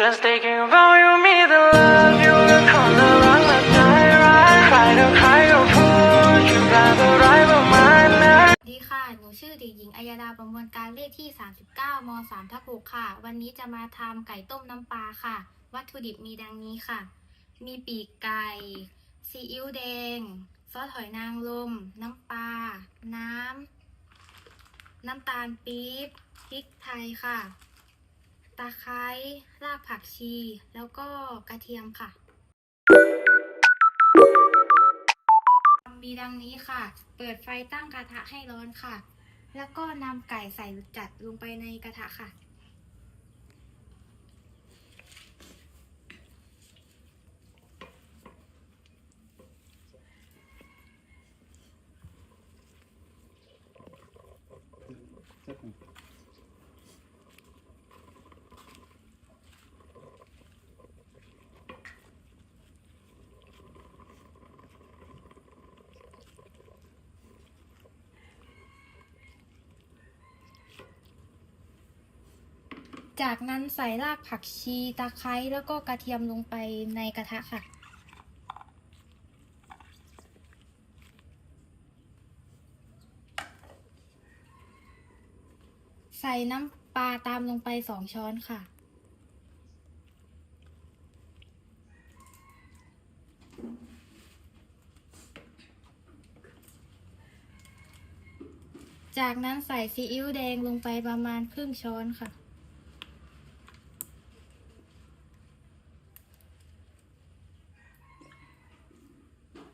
Just thinking about you, me the love you ก็คงจะรักและใจร้ายใครต่อใครก็พูดอยู่แบบอะไรประมาณนั้นสวัสดีค่ะ หนูชื่อเด็กหญิงอัยดาประมวลการเลขที่ 39ม3ทับ6ค่ะ วันนี้จะมาทำไก่ต้มน้ำปลาค่ะ วัตถุดิบมีดังนี้ค่ะ มีปีกไก่ ซีอิ๊วแดง ซอสหอยนางรม น้ำปลา น้ำ น้ำตาลปี๊บ พริกไทยค่ะ ตะไคร้รากผักชี แล้วก็กระเทียมค่ะ มีดังนี้ค่ะ เปิดไฟตั้งกระทะให้ร้อนค่ะ แล้วก็นำไก่ใส่จัดลงไปในกระทะค่ะ จากนั้นใส่รากผักชีตะไคร้แล้วก็กระเทียมลงไปในกระทะค่ะ ใส่น้ำปลาตามลงไปสองช้อนค่ะ จากนั้นใส่ซีอิ๊วแดงลงไปประมาณครึ่งช้อนค่ะ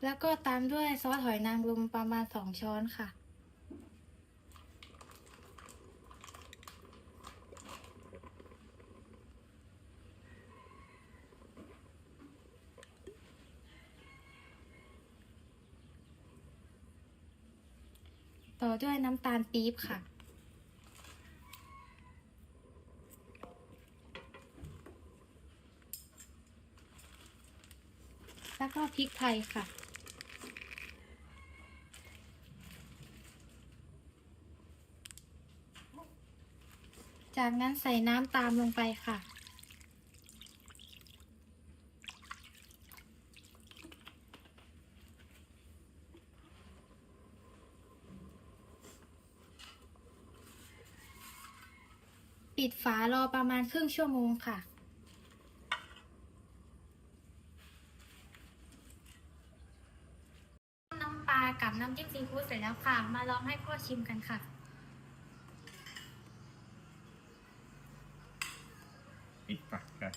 แล้วก็ตามด้วยซอสหอยนางรมประมาณสองช้อนค่ะ ต่อด้วยน้ำตาลปี๊บค่ะแล้วก็พริกไทยค่ะ จากนั้นใส่น้ำตามลงไปค่ะ ปิดฝารอประมาณครึ่งชั่วโมงค่ะน้ำปลากับน้ำจิ้มซีฟู้ดเสร็จแล้วค่ะ มาลองให้พ่อชิมกันค่ะ ปิดปากกัน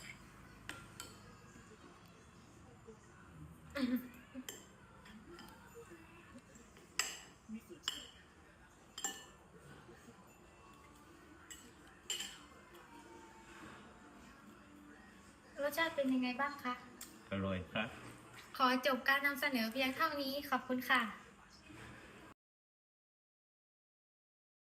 รสชาติเป็นยังไงบ้างคะ อร่อยครับ ขอจบการนำเสนอเพียงเท่านี้ขอบคุณค่ะ